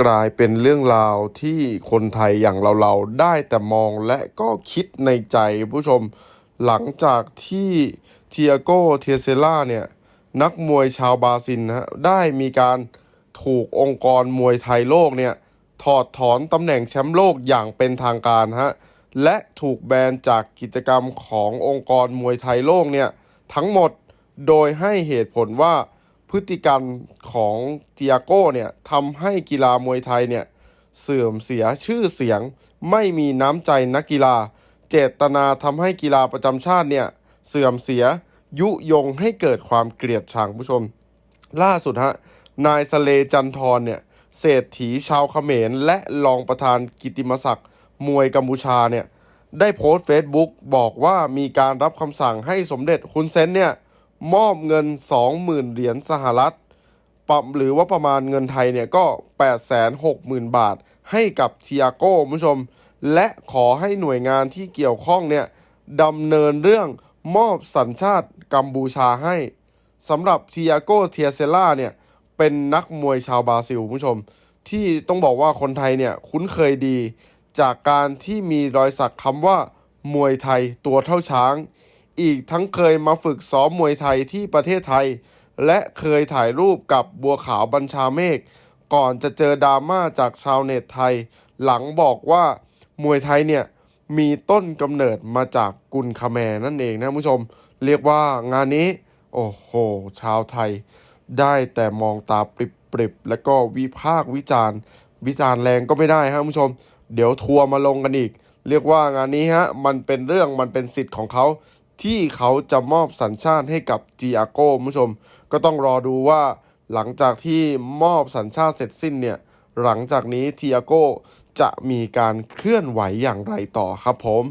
กลายเป็นเรื่องราวที่คนไทยอย่างเราๆ ได้แต่มองและก็คิดในใจผู้ชมหลังจากที่เทียโกเทียเซล่าเนี่ย นักมวยชาวบราซิลนะฮะได้มีการถูกองค์กรมวยไทยโลกเนี่ย ถอดถอนตำแหน่งแชมป์โลกอย่างเป็นทางการฮะและถูกแบนจากกิจกรรมขององค์กรมวยไทยโลกเนี่ย ทั้งหมดโดยให้เหตุผลว่า พฤติกรรมของเตียโก้เนี่ยทำให้กีฬามวยไทยเนี่ยเสื่อมเสียชื่อเสียง ไม่มีน้ำใจนักกีฬา เจตนาทำให้กีฬาประจำชาติเนี่ยเสื่อมเสียยุยงให้เกิดความเกลียดชังผู้ชม ล่าสุดฮะนายสเลจันทรเนี่ยเศรษฐีชาวเขมร และรองประธานกิติมศักดิ์มวยกัมพูชาเนี่ยได้โพสต์เฟซบุ๊กบอกว่ามีการรับคำสั่งให้สมเด็จคุณเซนเนี่ย มอบเงิน 20,000 เหรียญสหรัฐปรับหรือว่าประมาณเงินไทยเนี่ยก็ 860,000 บาท ให้กับเทียโก้คุณผู้ชม และขอให้หน่วยงานที่เกี่ยวข้องเนี่ยดำเนินเรื่องมอบสัญชาติกัมพูชาให้สำหรับเทียโก้เทียเซล่าเนี่ยเป็นนักมวยชาวบราซิลคุณผู้ชม ที่ต้องบอกว่าคนไทยเนี่ยคุ้นเคยดี จากการที่มีรอยสักคำว่ามวยไทยตัวเท่าช้าง อีกทั้งเคยมาฝึกซ้อมมวยไทยที่ประเทศไทย และเคยถ่ายรูปกับบัวขาวบัญชาเมฆก่อนจะเจอดราม่าจากชาวเน็ตไทย หลังบอกว่ามวยไทยเนี่ยมีต้นกำเนิดมาจากกุนคาแมนั่นเองนะผู้ชม เรียกว่างานนี้ โอ้โห ชาวไทย ได้แต่มองตาปริบๆ แล้วก็วิพากวิจารณ์ วิจารณ์แรงก็ไม่ได้ฮะผู้ชม เดี๋ยวทัวร์มาลงกันอีก เรียกว่างานนี้ฮะ มันเป็นเรื่องมันเป็นสิทธิ์ของเขา ที่เขาจะมอบสัญชาติให้กับจีอาโก้คุณผู้ชม ก็ต้องรอดูว่าหลังจากที่มอบสัญชาติเสร็จสิ้นเนี่ย หลังจากนี้ทีอาโก้จะมีการเคลื่อนไหวอย่างไรต่อครับผม